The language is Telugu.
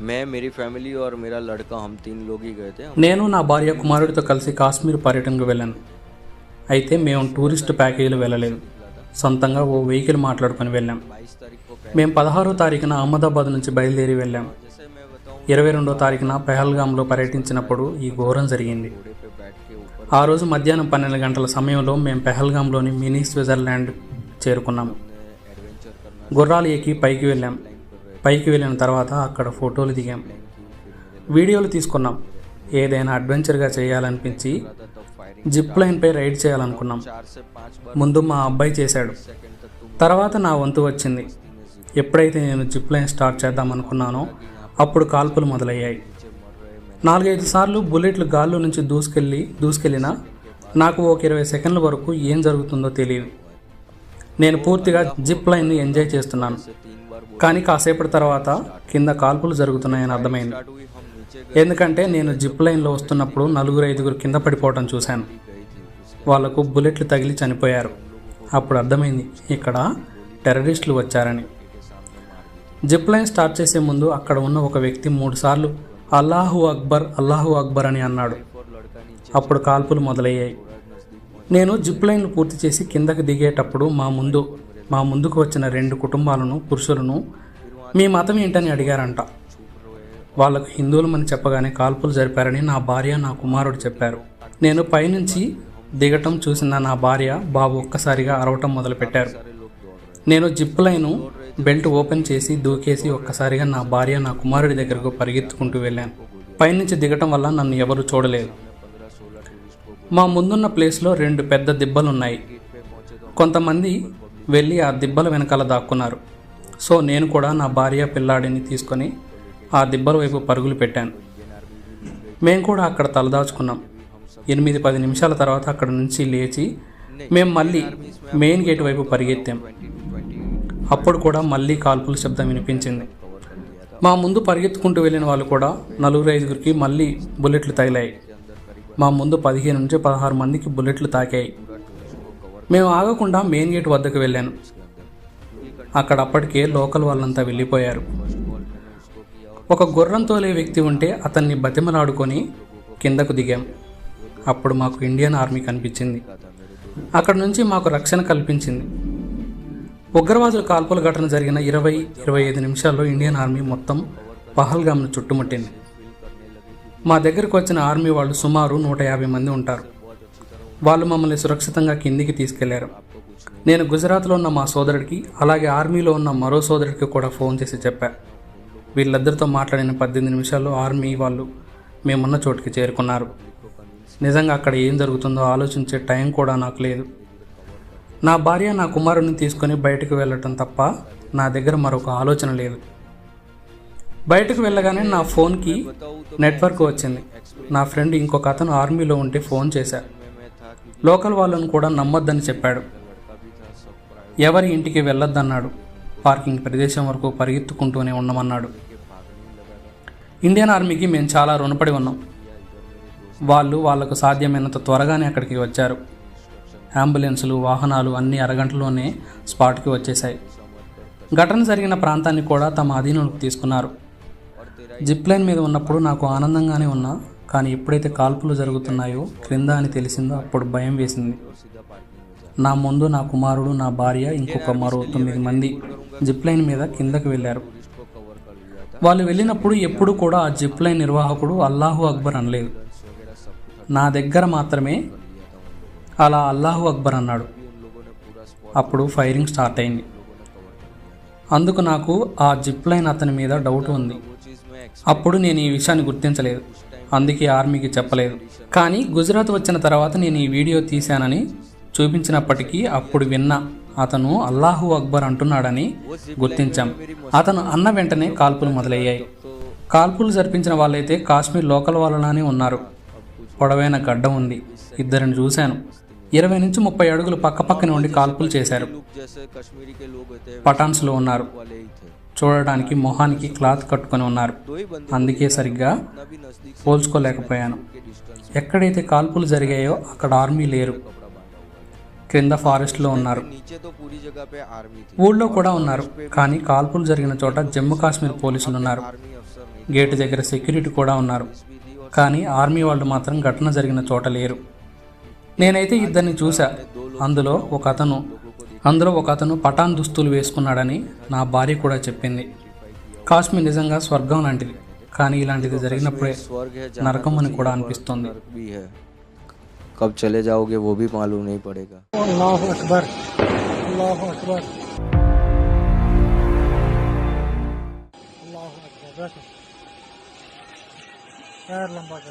मैं मेरी फैमिली और मेरा लड़का हम तीन लोग ही गए थे हम నేను నా భార్య కుమారుడితో కలిసి కాశ్మీర్ పర్యటనకు వెళ్ళాను అయితే మేము టూరిస్ట్ ప్యాకేజీలు వెళ్ళలేదు సొంతంగా ఓ వెహికల్ మాట్లాడుకొని వెళ్ళాం बाईस तारीख को మేము పదహారో తారీఖున అహ్మదాబాద్ నుంచి బయలుదేరి వెళ్ళాం जैसे मैं बताऊँ ఇరవై రెండో తారీఖున పెహల్గాంలో పర్యటించినప్పుడు ఈ ఘోరం జరిగింది घोड़े पे बैठ के ऊपर ఆ రోజు మధ్యాహ్నం పన్నెండు గంటల సమయంలో మేము పెహల్గాంలోని మినీ స్విట్జర్లాండ్ చేరుకున్నాము एडवेंचर करना గుర్రాలు ఎక్కి పైకి వెళ్ళాం పైకి వెళ్ళిన తర్వాత అక్కడ ఫోటోలు దిగాం. వీడియోలు తీసుకున్నాం. ఏదైనా అడ్వెంచర్గా చేయాలనిపించి జిప్ లైన్పై రైడ్ చేయాలనుకున్నాం. ముందు మా అబ్బాయి చేశాడు. తర్వాత నా వంతు వచ్చింది. ఎప్పుడైతే నేను జిప్ లైన్ స్టార్ట్ చేద్దామనుకున్నానో అప్పుడు కాల్పులు మొదలయ్యాయి. నాలుగైదు సార్లు బుల్లెట్లు గాల్లో నుంచి దూసుకెళ్ళి దూసుకెళ్ళినా నాకు ఒక ఇరవై సెకండ్ల వరకు ఏం జరుగుతుందో తెలియదు. నేను పూర్తిగా జిప్ లైన్ని ఎంజాయ్ చేస్తున్నాను. కానీ కాసేపటి తర్వాత కింద కాల్పులు జరుగుతున్నాయని అర్థమైంది. ఎందుకంటే నేను జిప్ లైన్లో వస్తున్నప్పుడు నలుగురు ఐదుగురు కింద పడిపోవడం చూశాను. వాళ్ళకు బుల్లెట్లు తగిలి చనిపోయారు. అప్పుడు అర్థమైంది ఇక్కడ టెర్రరిస్టులు వచ్చారని. జిప్ లైన్ స్టార్ట్ చేసే ముందు అక్కడ ఉన్న ఒక వ్యక్తి మూడుసార్లు అల్లాహు అక్బర్ అల్లాహు అక్బర్ అని అన్నాడు. అప్పుడు కాల్పులు మొదలయ్యాయి. నేను జిప్ లైన్లు పూర్తి చేసి కిందకు దిగేటప్పుడు మా ముందు మా ముందుకు వచ్చిన రెండు కుటుంబాలను పురుషులను మీ మతం ఏంటని అడిగారంట. వాళ్ళకు హిందువులమని చెప్పగానే కాల్పులు జరిపారని నా భార్య నా కుమారుడు చెప్పారు. నేను పైనుంచి దిగటం చూసిన నా భార్య బాబు ఒక్కసారిగా అరవటం మొదలుపెట్టారు. నేను జిప్ లైను బెల్ట్ ఓపెన్ చేసి దూకేసి ఒక్కసారిగా నా భార్య నా కుమారుడి దగ్గరకు పరిగెత్తుకుంటూ వెళ్ళాను. పైనుంచి దిగటం వల్ల నన్ను ఎవరు చూడలేదు. మా ముందున్న ప్లేస్లో రెండు పెద్ద దిబ్బలు ఉన్నాయి కొంతమంది వెళ్ళి ఆ దిబ్బల వెనకాల దాక్కున్నారు. సో నేను కూడా నా భార్య పిల్లాడిని తీసుకొని ఆ దిబ్బల వైపు పరుగులు పెట్టాను. మేము కూడా అక్కడ తలదాచుకున్నాం. ఎనిమిది పది నిమిషాల తర్వాత అక్కడ నుంచి లేచి మేము మళ్ళీ మెయిన్ గేట్ వైపు పరిగెత్తాం. అప్పుడు కూడా మళ్ళీ కాల్పుల శబ్దం వినిపించింది. మా ముందు పరిగెత్తుకుంటూ వెళ్ళిన వాళ్ళు కూడా నలుగురు ఐదుగురికి మళ్ళీ బుల్లెట్లు తగిలాయి. మా ముందు పదిహేను నుంచి పదహారు మందికి బుల్లెట్లు తాకాయి. మేము ఆగకుండా మెయిన్ గేట్ వద్దకు వెళ్ళాను. అక్కడ అప్పటికే లోకల్ వాళ్ళంతా వెళ్ళిపోయారు. ఒక గుర్రం తోలే వ్యక్తి ఉంటే అతన్ని బతిమలాడుకొని కిందకు దిగాం. అప్పుడు మాకు ఇండియన్ ఆర్మీ కనిపించింది. అక్కడ నుంచి మాకు రక్షణ కల్పించింది. ఉగ్రవాదుల కాల్పుల ఘటన జరిగిన ఇరవై ఇరవై ఐదు నిమిషాల్లో ఇండియన్ ఆర్మీ మొత్తం పహల్గామ్ను చుట్టుముట్టింది. మా దగ్గరకు వచ్చిన ఆర్మీ వాళ్ళు సుమారు నూట యాభై మంది ఉంటారు. వాళ్ళు మమ్మల్ని సురక్షితంగా కిందికి తీసుకెళ్ళారు. నేను గుజరాత్లో ఉన్న మా సోదరుడికి అలాగే ఆర్మీలో ఉన్న మరో సోదరుడికి కూడా ఫోన్ చేసి చెప్పా. వీళ్ళిద్దరితో మాట్లాడిన పద్దెనిమిది నిమిషాల్లో ఆర్మీ వాళ్ళు మేమున్న చోటుకి చేరుకున్నారు. నిజంగా అక్కడ ఏం జరుగుతుందో ఆలోచించే టైం కూడా నాకు లేదు. నా భార్య నా కుమారుడిని తీసుకొని బయటకు వెళ్ళటం తప్ప నా దగ్గర మరొక ఆలోచన లేదు. బయటకు వెళ్ళగానే నా ఫోన్కి నెట్వర్క్ వచ్చింది. నా ఫ్రెండ్ ఇంకొక అతను ఆర్మీలో ఉంటే ఫోన్ చేశారు లోకల్ వాళ్ళను కూడా నమ్మొద్దని చెప్పాడు. ఎవరి ఇంటికి వెళ్ళొద్దన్నాడు. పార్కింగ్ ప్రదేశం వరకు పరిగెత్తుకుంటూనే ఉండమన్నాడు. ఇండియన్ ఆర్మీకి మేము చాలా రుణపడి ఉన్నాం. వాళ్ళు వాళ్ళకు సాధ్యమైనంత త్వరగానే అక్కడికి వచ్చారు. అంబులెన్సులు వాహనాలు అన్ని అరగంటలోనే స్పాట్కి వచ్చేశాయి. ఘటన జరిగిన ప్రాంతాన్ని కూడా తమ అధీనంలోకి తీసుకున్నారు. జిప్లైన్ మీద ఉన్నప్పుడు నాకు ఆనందంగానే ఉన్నా కానీ ఎప్పుడైతే కాల్పులు జరుగుతున్నాయో క్రింద అని తెలిసిందో అప్పుడు భయం వేసింది. నా ముందు నా కుమారుడు నా భార్య ఇంకొక మరో తొమ్మిది మంది జిప్ లైన్ మీద కిందకు వెళ్ళారు. వాళ్ళు వెళ్ళినప్పుడు ఎప్పుడు కూడా ఆ జిప్ లైన్ నిర్వాహకుడు అల్లాహు అక్బర్ అనలేదు. నా దగ్గర మాత్రమే అలా అల్లాహు అక్బర్ అన్నాడు. అప్పుడు ఫైరింగ్ స్టార్ట్ అయింది. అందుకు నాకు ఆ జిప్ లైన్ అతని మీద డౌట్ ఉంది. అప్పుడు నేను ఈ విషయాన్ని గుర్తించలేదు. అందుకే ఆర్మీకి చెప్పలేదు. కానీ గుజరాత్ వచ్చిన తర్వాత నేను ఈ వీడియో తీశానని చూపించినప్పటికీ అప్పుడు విన్నా అతను అల్లాహు అక్బర్ అంటున్నాడని గుర్తించాం. అతను అన్న వెంటనే కాల్పులు మొదలయ్యాయి. కాల్పులు జరిపించిన వాళ్ళైతే కాశ్మీర్ లోకల్ వాళ్ళలానే ఉన్నారు. పొడవైన గడ్డ ఉంది. ఇద్దరిని చూశాను. ఇరవై నుంచి ముప్పై అడుగులు పక్కపక్కనే ఉండి కాల్పులు చేశారు. పటాన్స్లో ఉన్నారు. చూడడానికి మొహానికి క్లాత్ కట్టుకొని ఉన్నారు. అందుకే సరిగ్గా పోల్చుకోలేకపోయాను. ఎక్కడైతే కాల్పులు జరిగాయో అక్కడ ఆర్మీ లేరు. క్రింద ఫారెస్ట్లో ఉన్నారు. ఊళ్ళో కూడా ఉన్నారు. కానీ కాల్పులు జరిగిన చోట జమ్మూ కాశ్మీర్ పోలీసులు ఉన్నారు. గేటు దగ్గర సెక్యూరిటీ కూడా ఉన్నారు. కానీ ఆర్మీ వాళ్ళు మాత్రం ఘటన జరిగిన చోట లేరు. నేనైతే ఇద్దరిని చూశా. అందులో ఒక అతను అందులో ఒక అతను పటాన్ దుస్తులు వేసుకున్నాడని నా భార్య కూడా చెప్పింది. కాశ్మీర్ నిజంగా స్వర్గం లాంటిది కానీ ఇలాంటిది జరిగినప్పుడే నరకం అని కూడా అనిపిస్తుంది. కబ్ చలే జాఓగే వో భీ మాలూమ్ నహీ పడేగా. అల్లాహు అక్బర్ అల్లాహు అక్బర్. అల్లాహు అక్బర్